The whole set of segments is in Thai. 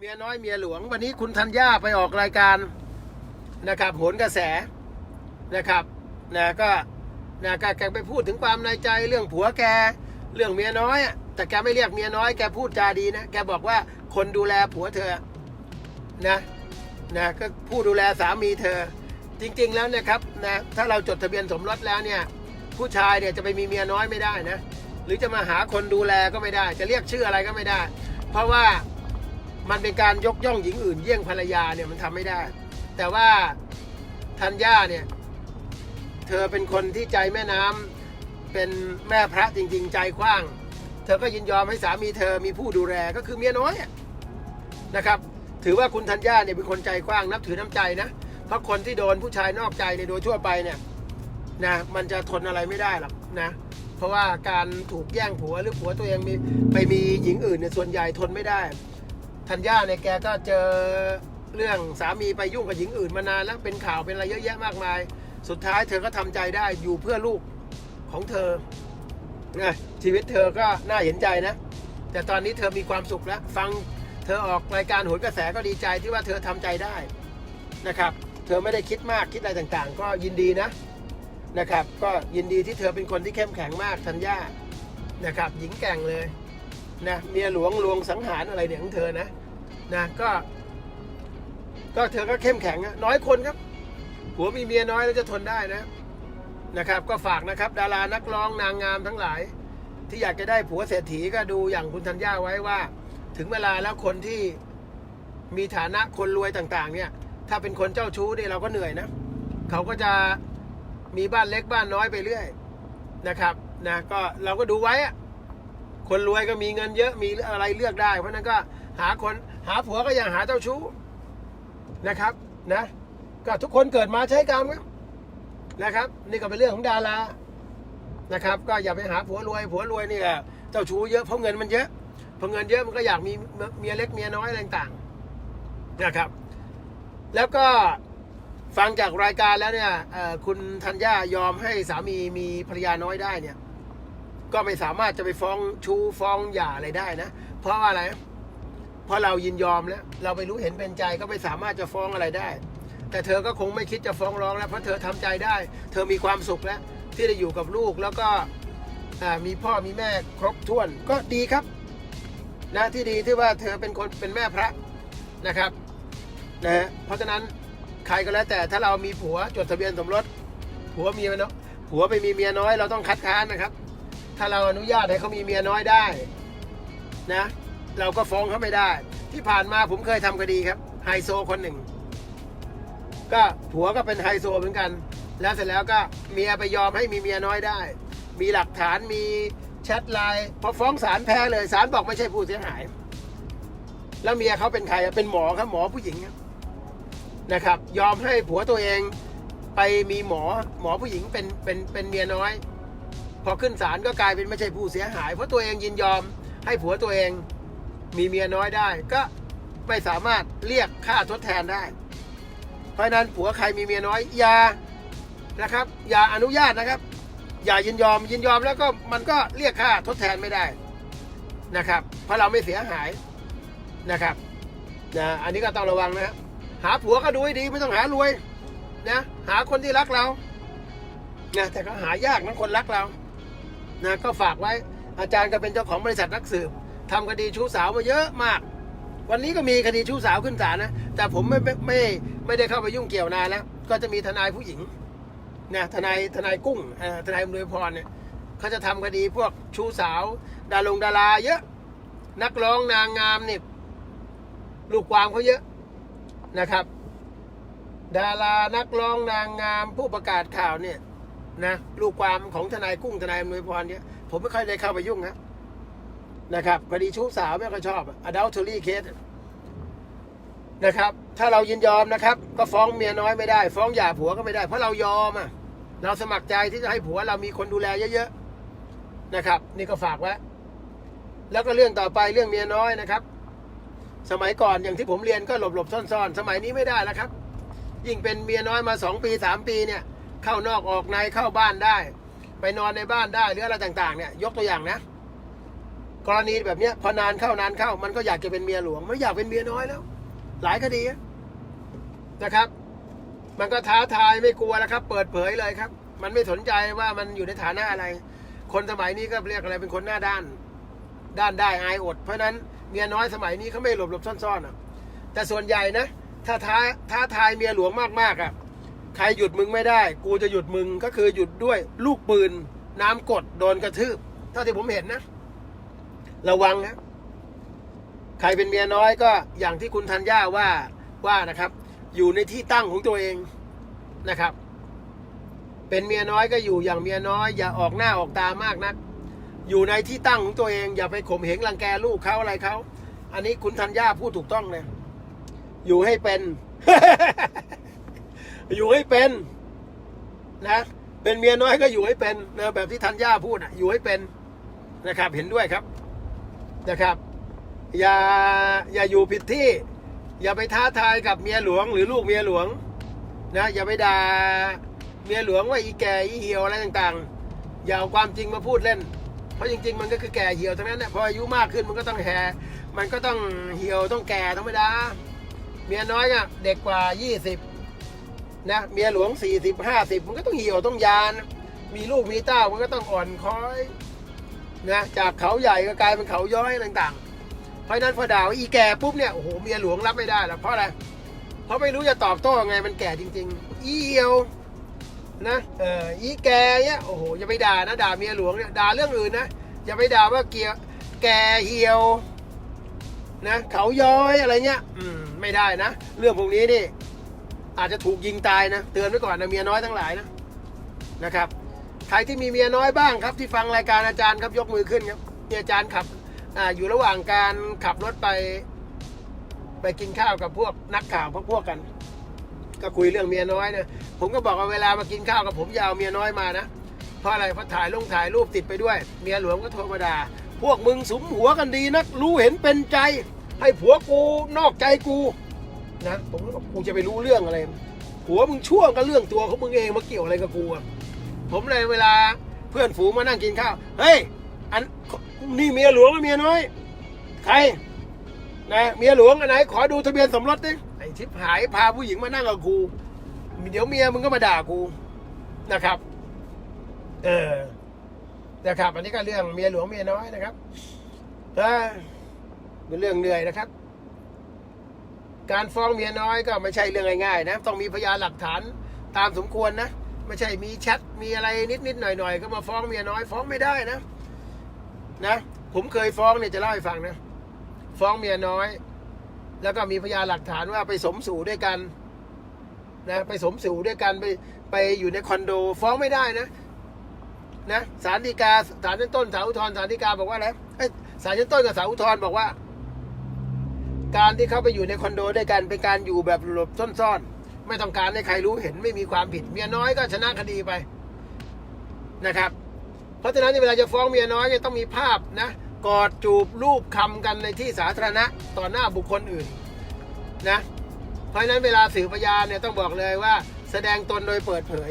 เมียน้อยเมียหลวงวันนี้คุณธัญญาไปออกรายการนะครับโหนกระแสนะครับนะก็นะก็แกไปพูดถึงความในใจเรื่องผัวแกเรื่องเมียน้อย แต่แกไม่เรียกเมียน้อยแกพูดจาดีนะแกบอกว่าคนดูแลผัวเธอนะนะก็ผู้ดูแลสามีเธอ จริง ๆ แล้วนะครับนะถ้าเราจดทะเบียนสมรสแล้วเนี่ยผู้ชายเนี่ยจะไปมีเมียน้อยไม่ได้นะหรือจะมาหาคนดูแลก็ไม่ได้ จะเรียกชื่ออะไรก็ไม่ได้ เพราะว่า มันเป็นการยกย่องหญิงอื่นเยี่ยงภรรยาเนี่ยมันทำไม่ได้ แต่ว่าธัญญาเนี่ย เธอเป็นคนที่ใจแม่น้ำเป็นแม่พระจริง ๆ ใจกว้าง เธอก็ยินยอมให้สามีเธอมีผู้ดูแลก็คือเมียน้อยนะครับ ถือว่าคุณธัญญาเนี่ยเป็นคนใจกว้างนับถือน้ำใจนะเพราะคนที่โดนผู้ชายนอกใจในโดยทั่วไปเนี่ยนะมันจะทนอะไรไม่ได้หรอกนะเพราะว่าการถูกแย่งผัวหรือผัวตัวเองมีไปมีหญิงอื่นเนี่ยส่วนใหญ่ทนไม่ได้ ธัญญาเนี่ยแกก็เจอเรื่องสามีไปยุ่งกับหญิงอื่นมานานแล้วเป็นข่าวเป็นอะไรเยอะแยะมากมาย สุดท้ายเธอก็ทำใจได้อยู่เพื่อลูกของเธอนะชีวิตเธอก็น่าเห็นใจนะ แต่ตอนนี้เธอมีความสุขแล้ว ฟังเธอออกรายการโหนกระแสก็ดีใจที่ว่าเธอทำใจได้นะครับ เธอไม่ได้คิดมากคิดอะไรต่างๆ ก็ยินดีนะนะครับ ก็ยินดีที่เธอเป็นคนที่เข้มแข็งมากธัญญานะครับ หญิงแกร่งเลย นะเมียหลวงลวงสังหารอะไรเนี่ยของเธอนะนะก็ ก็เธอก็เข้มแข็งอะน้อยคนครับผัวมีเมียน้อยแล้วจะทนได้นะนะครับ ก็ฝากนะครับ ดารานักร้องนางงามทั้งหลาย ที่อยากจะได้ผัวเศรษฐีก็ดูอย่างคุณธัญญาไว้ว่า ถึงเวลาแล้วคนที่มีฐานะคนรวยต่างๆ เนี่ย ถ้าเป็นคนเจ้าชู้เนี่ยเราก็เหนื่อยนะเขาก็จะมีบ้านเล็กบ้านน้อยไปเรื่อยนะครับนะก็เราก็ดูไว้อะ คนรวยก็มีเงินเยอะมีอะไรเลือกได้ เพราะนั้นก็หาคนหาผัวก็อย่างหาเจ้าชู้นะครับนะก็ทุกคนเกิดมาใช้กรรมครับนะครับ นี่ก็เป็นเรื่องของดารานะครับ ก็อย่าไปหาผัวรวยผัวรวยนี่ก็เจ้าชู้เยอะเพราะเงินมันเยอะพอเงินเยอะมันก็อยากมีเมียเล็กเมียน้อยอะไรต่างๆนะครับ แล้วก็ฟังจากรายการแล้วเนี่ยคุณธัญญายอมให้สามีมีภรรยาน้อยได้เนี่ย ก็ไม่สามารถจะไปฟ้องชูฟ้องหย่าอะไรได้นะ เพราะว่าอะไร เพราะเรายินยอมแล้ว เราไปรู้เห็นเป็นใจก็ไม่สามารถจะฟ้องอะไรได้ แต่เธอก็คงไม่คิดจะฟ้องร้องแล้วเพราะเธอทำใจได้ เธอมีความสุขแล้ว ที่ได้อยู่กับลูกแล้วก็มีพ่อมีแม่ครบถ้วนก็ดีครับนะที่ดีที่ว่าเธอเป็นคนเป็นแม่พระนะครับนะฮะเพราะฉะนั้นใครก็แล้วแต่ถ้าเรามีผัวจดทะเบียนสมรสผัวเมียเนาะผัวไปมีเมียน้อยเราต้องคัดค้านนะครับ ถ้าเราอนุญาตให้เขามีเมียน้อยได้นะ เราก็ฟ้องเขาไม่ได้ ที่ผ่านมาผมเคยทำคดีครับไฮโซคนหนึ่ง ก็ผัวก็เป็นไฮโซเหมือนกัน แล้วเสร็จแล้วก็เมียไปยอมให้มีเมียน้อยได้ มีหลักฐานมีแชทไลน์พอฟ้องศาลแพ้เลยศาลบอกไม่ใช่ผู้เสียหาย แล้วเมียเขาเป็นใครเป็นหมอครับหมอผู้หญิงครับนะครับ ยอมให้ผัวตัวเองไปมีหมอหมอผู้หญิงเป็นเป็นเป็นเมียน้อย พอขึ้นศาลก็กลายเป็นไม่ใช่ผู้เสียหาย เพราะตัวเองยินยอมให้ผัวตัวเองมีเมียน้อยได้ ก็ไม่สามารถเรียกค่าทดแทนได้ เพราะนั้นผัวใครมีเมียน้อยอย่านะครับ อย่าอนุญาตนะครับ อย่ายินยอมยินยอมแล้วก็มันก็เรียกค่าทดแทนไม่ได้นะครับ เพราะเราไม่เสียหายนะครับนะอันนี้ก็ต้องระวังนะครับหาผัวก็ดูให้ดีไม่ต้องหารวยนะหาคนที่รักเรานะแต่ก็หายากนะคนรักเรา นะก็ฝากไว้อาจารย์ก็เป็นเจ้าของบริษัทนักสืบทำคดีชู้สาวมาเยอะมาก วันนี้ก็มีคดีชู้สาวขึ้นศาลนะ แต่ผมไม่ไม่ไม่ไม่ได้เข้าไปยุ่งเกี่ยวนานแล้ว ก็จะมีทนายผู้หญิงนะทนายทนายกุ้งทนายอำนวยพรเนี่ยเขาจะทำคดีพวกชู้สาว ดารงดาราเยอะ นักร้องนางงามเนี่ยลูกความเขาเยอะนะครับ ดารานักร้องนางงามผู้ประกาศข่าวเนี่ย นะลูกความของทนายกุ้งทนายอำนวยพรเนี่ยผมไม่ค่อยได้เข้าไปยุ่งนะนะครับคดีชู้สาวไม่ค่อยชอบ adultery case นะครับ ถ้าเรายินยอมนะครับ ก็ฟ้องเมียน้อยไม่ได้ ฟ้องหย่าผัวก็ไม่ได้ เพราะเรายอมอะเราสมัครใจที่จะให้ผัวเรามีคนดูแลเยอะๆนะครับ นี่ก็ฝากไว้แล้วก็เรื่องต่อไปเรื่องเมียน้อยนะครับ สมัยก่อนอย่างที่ผมเรียนก็หลบๆซ่อนๆ สมัยนี้ไม่ได้แล้วครับ ยิ่งเป็นเมียน้อยมาสองปีสามปีเนี่ย เข้านอกออกในเข้าบ้านได้ ไปนอนในบ้านได้หรืออะไรต่าง ๆ เนี่ยยกตัวอย่างนะ กรณีแบบเนี้ยพอนานเข้านานเข้า มันก็อยากจะเป็นเมียหลวงไม่อยากเป็นเมียน้อยแล้ว หลายคดีนะครับ มันก็ท้าทายไม่กลัวแล้วครับ เปิดเผยเลยครับ มันไม่สนใจว่ามันอยู่ในฐานะอะไร คนสมัยนี้ก็เรียกอะไรเป็นคนหน้าด้าน ด้านได้อายอด เพราะฉะนั้นเมียน้อยสมัยนี้เขาไม่หลบหลบซ่อนๆอะแต่ส่วนใหญ่นะถ้าท้าท้าทายเมียหลวงมากๆอะ ใครหยุดมึงไม่ได้ กูจะหยุดมึงก็คือหยุดด้วยลูกปืน น้ำกดโดนกระทืบเท่าที่ผมเห็นนะ ระวังนะใครเป็นเมียน้อยก็อย่างที่คุณธัญญาว่าว่านะครับ อยู่ในที่ตั้งของตัวเองนะครับ เป็นเมียน้อยก็อยู่อย่างเมียน้อย อย่าออกหน้าออกตามากนัก อยู่ในที่ตั้งของตัวเอง อย่าไปข่มเหงรังแกลูกเขาอะไรเขาอันนี้คุณธัญญาพูดถูกต้องเลยอยู่ให้เป็น อยู่ให้เป็นนะ เป็นเมียน้อยก็อยู่ให้เป็นนะแบบที่ธัญญาพูดอะ อยู่ให้เป็นนะครับ เห็นด้วยครับนะครับ อย่าอย่าอยู่ผิดที่ อย่าไปท้าทายกับเมียหลวง หรือลูกเมียหลวง นะ อย่าไปด่าเมียหลวงว่าอีแก่อีเหี่ยวอะไรต่างๆ อย่าเอาความจริงมาพูดเล่น เพราะจริง ๆ มันก็คือแก่เหี่ยวทั้งนั้นแหละพออายุมากขึ้นมันก็ต้องแห่มันก็ต้องเหี่ยวต้องแก่ธรรมดาเมียน้อยอะเด็กกว่า 20 นะเมียหลวง 40 50 มันก็ต้องเหี่ยวต้องยาน มีลูกมีเต้ามันก็ต้องอ่อนคอยนะจากเขาใหญ่ก็กลายเป็นเขาย้อยต่างๆ เพราะนั้นพอดาวอีแก่ปุ๊บเนี่ยโอ้โหเมียหลวงรับไม่ได้หรอกเพราะอะไรเพราะไม่รู้จะตอบโต้ยังไงมันแก่จริง ๆ อีเหี่ยวนะเอออีแก่เนี่ยโอ้โหอย่าไปด่านะด่าเมียหลวงเนี่ยด่าเรื่องอื่นนะอย่าไปด่าว่าเกียแก่เหี่ยวนะเขาย้อยอะไรเงี้ยอืมไม่ได้นะ เรื่องพวกนี้นี่ อาจจะถูกยิงตายนะ เตือนไว้ก่อนนะเมียน้อยทั้งหลายนะนะครับ ใครที่มีเมียน้อยบ้างครับ ที่ฟังรายการอาจารย์ครับยกมือขึ้นครับอาจารย์ขับออยู่ระหว่างการขับรถไป ไปกินข้าวกับพวกนักข่าวพวกพวกกัน ก็คุยเรื่องเมียน้อยนะผมก็บอกว่าเวลามากินข้าวกับผมอยาวเมียน้อยมานะเพราะอะไรเพราะถ่ายลงถ่ายรูปติดไปด้วย เมียหลวงก็โทรมาด่าพวกมึงสมหัวกันดีนัก รู้เห็นเป็นใจ ให้ผัวกูนอกใจกู นะผมก็บอกกูจะไปรู้เรื่องอะไรผัวมึงช่วงก็เรื่องตัวของมึงเองมาเกี่ยวอะไรกับกูอะผมเลยเวลาเพื่อนฝูงมานั่งกินข้าวเฮ้ยอันนี่เมียหลวงหรือเมียน้อย ใครนะเมียหลวงอันไหนขอดูทะเบียนสมรสดิไอ้ทิพหายพาผู้หญิงมานั่งกับกูเดี๋ยวเมียมึงก็มาด่ากูนะครับ เออนะครับ อันนี้ก็เรื่องเมียหลวงเมียน้อยนะครับเออเป็นเรื่องเหนื่อยนะครับ การฟ้องเมียน้อยก็ไม่ใช่เรื่องง่ายๆนะต้องมีพยานหลักฐานตามสมควรนะไม่ใช่มีแชทมีอะไรนิดๆหน่อยๆก็มาฟ้องเมียน้อยฟ้องไม่ได้นะนะผมเคยฟ้องเนี่ยจะเล่าให้ฟังนะฟ้องเมียน้อย แล้วก็มีพยานหลักฐานว่าไปสมสู่ด้วยกันนะไปสมสู่ด้วยกันไปไปอยู่ในคอนโด ฟ้องไม่ได้นะนะศาลฎีกาศาลชั้นต้นศาลอุทธรณ์ศาลฎีกาบอกว่าอะไรเอ้ยศาลชั้นต้นกับศาลอุทธรณ์บอกว่า การที่เขาไปอยู่ในคอนโดด้วยกันเป็นการอยู่แบบหลบซ่อนๆไม่ต้องการให้ใครรู้เห็นไม่มีความผิด เมียน้อยก็ชนะคดีไปนะครับ เพราะฉะนั้นเวลาจะฟ้องเมียน้อยเนี่ยต้องมีภาพนะกอดจูบรูปคำกันในที่สาธารณะต่อหน้าบุคคลอื่นนะเพราะฉะนั้นเวลาสื่อพยานเนี่ยต้องบอกเลยว่า แสดงตนโดยเปิดเผย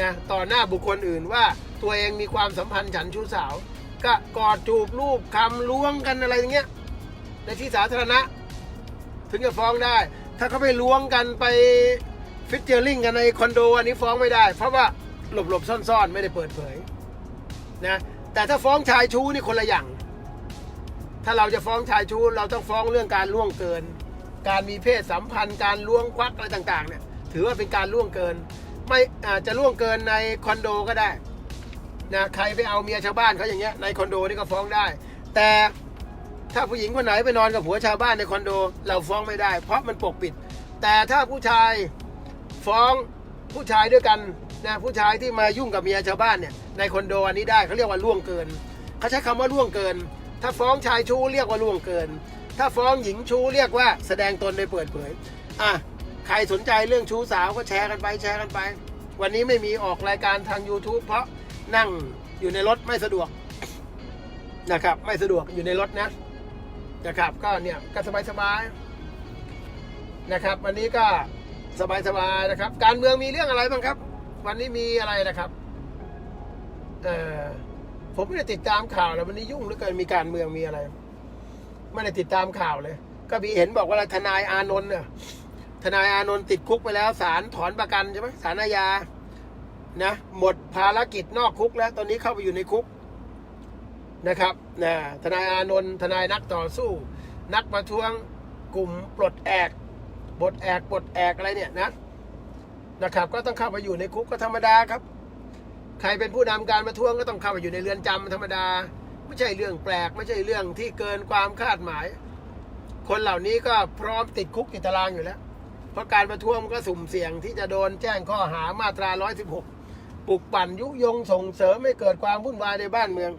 นะต่อหน้าบุคคลอื่นว่าตัวเองมีความสัมพันธ์ฉันชู้สาว ก็กอดจูบรูปคำล้วงกันอะไรอย่างเงี้ย ในที่สาธารณะ ถึงจะฟ้องได้ ถ้าเขาไปล้วงกันไปฟิตเจอร์ลิงกันในคอนโดอันนี้ฟ้องไม่ได้ เพราะว่าหลบหลบๆซ่อนๆ ไม่ได้เปิดเผยนะแต่ถ้าฟ้องชายชู้นี่คนละอย่าง ถ้าเราจะฟ้องชายชู้เราต้องฟ้องเรื่องการล่วงเกิน การมีเพศสัมพันธ์การล้วงควักอะไรต่างๆเนี่ยถือว่าเป็นการล่วงเกิน ไม่อาจจะล่วงเกินในคอนโดก็ได้นะใครไปเอาเมียชาวบ้านเขาอย่างเงี้ยในคอนโดนี่ก็ฟ้องได้ แต่ ถ้าผู้หญิงคนไหนไปนอนกับผัวชาวบ้านในคอนโด เราฟ้องไม่ได้ เพราะมันปกปิด แต่ถ้าผู้ชายฟ้องผู้ชายด้วยกันนะผู้ชายที่มายุ่งกับเมียชาวบ้านเนี่ยในคอนโดอันนี้ได้เขาเรียกว่าล่วงเกินเขาใช้คำว่าล่วงเกิน ถ้าฟ้องชายชู้เรียกว่าล่วงเกิน ถ้าฟ้องหญิงชู้เรียกว่าแสดงตนโดยเปิดเผยอะใครสนใจเรื่องชู้สาวก็แชร์กันไปแชร์กันไป วันนี้ไม่มีออกรายการทาง YouTube เพราะนั่งอยู่ในรถไม่สะดวกนะครับ ไม่สะดวกอยู่ในรถนะ นะครับ ก็เนี่ยก็สบายสบายๆนะครับ วันนี้ก็สบายสบายๆนะครับ การเมืองมีเรื่องอะไรบ้างครับ วันนี้มีอะไรนะครับเออผมไม่ได้ติดตามข่าวแล้ววันนี้ยุ่งเหลือเกินมีการเมืองมีอะไรไม่ได้ติดตามข่าวเลย ก็มีเห็นบอกว่าทนายอานนท์เนี่ยทนายอานนท์ติดคุกไปแล้วศาลถอนประกันใช่ไหมศาลอาญานะหมดภารกิจนอกคุกแล้ว ตอนนี้เข้าไปอยู่ในคุก นะครับนะทนายอานนท์ทนายนักต่อสู้ นักประท้วงกลุ่มปลดแอกปลดแอกปลดแอกอะไรเนี่ยนะนะครับ ก็ต้องเข้าไปอยู่ในคุกก็ธรรมดาครับ ใครเป็นผู้นำการประท้วงก็ต้องเข้าไปอยู่ในเรือนจำธรรมดา ไม่ใช่เรื่องแปลก ไม่ใช่เรื่องที่เกินความคาดหมาย คนเหล่านี้ก็พร้อมติดคุกติดตารางอยู่แล้ว เพราะการประท้วงก็สุ่มเสี่ยงที่จะโดนแจ้งข้อหามาตรา 116 ปลุกปั่นยุยงส่งเสริมให้เกิดความวุ่นวายในบ้านเมือง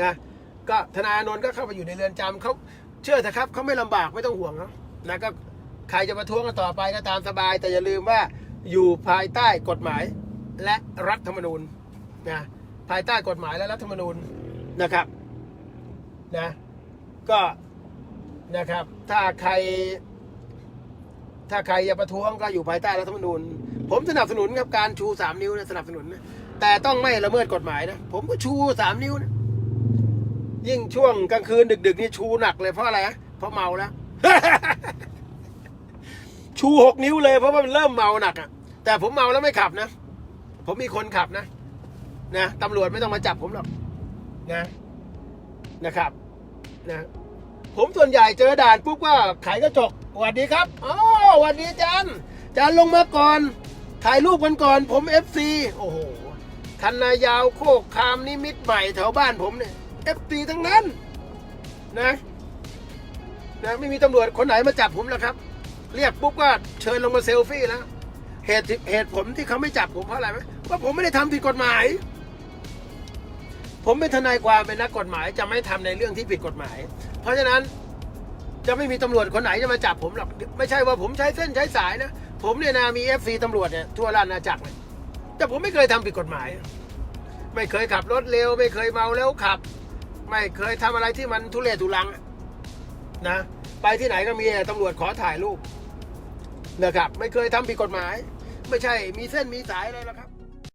นะก็ธนาอนนท์ก็เข้าไปอยู่ในเรือนจำเขาเชื่อเถอะครับเขาไม่ลำบากไม่ต้องห่วงเขานะก็ใครจะประท้วงกันต่อไปก็ตามสบาย แต่อย่าลืมว่าอยู่ภายใต้กฎหมายและรัฐธรรมนูญนะภายใต้กฎหมายและรัฐธรรมนูญนะครับนะก็นะครับ ถ้าใคร ถ้าใครจะประท้วงก็อยู่ภายใต้รัฐธรรมนูญ ผมสนับสนุนครับการชูสามนิ้วนะสนับสนุนนะแต่ต้องไม่ละเมิดกฎหมายนะ ผมก็ชูสามนิ้วนะ ยิ่งช่วงกลางคืนดึก ๆ นี่ชูหนักเลยเพราะอะไรเพราะเมาแล้ว ชูหกนิ้วเลยเพราะว่ามันเริ่มเมาหนักอะ แต่ผมเมาแล้วไม่ขับนะ ผมมีคนขับนะ นะตำรวจไม่ต้องมาจับผมหรอกนะนะครับ นะ ผมส่วนใหญ่เจอด่านปุ๊บก็ไขกระจกสวัสดีครับอ๋อสวัสดีจันจันลงมาก่อนถ่ายรูปกันก่อนผมเอฟซีโอ้โหคันนายาวโคกคามนิมิตใหม่แถวบ้านผมเนี่ย เอฟซีทั้งนั้นนะนะไม่มีตำรวจคนไหนมาจับผมแล้วครับ เรียกปุ๊บก็เชิญลงมาเซลฟี่แล้วเหตุเหตุผลที่เขาไม่จับผมเพราะอะไรไหมว่าผมไม่ได้ทำผิดกฎหมาย ผมเป็นทนายความเป็นนักกฎหมาย จะไม่ทำในเรื่องที่ผิดกฎหมาย เพราะฉะนั้นจะไม่มีตำรวจคนไหนจะมาจับผมหรอกไม่ใช่ว่าผมใช้เส้นใช้สายนะผมเนี่ยนะมีเอฟซีตำรวจเนี่ยทั่วราชอาณาจักรเลยแต่ผมไม่เคยทำผิดกฎหมาย ไม่เคยขับรถเร็ว ไม่เคยเมาแล้วขับ ไม่เคยทำอะไรที่มันทุเรศทุลังนะ ไปที่ไหนก็มีต่ตำรวจขอถ่ายรูปนะครับ ไม่เคยทำผิดกฎหมาย ไม่ใช่มีเส้นมีสายอะไรหรอกครับ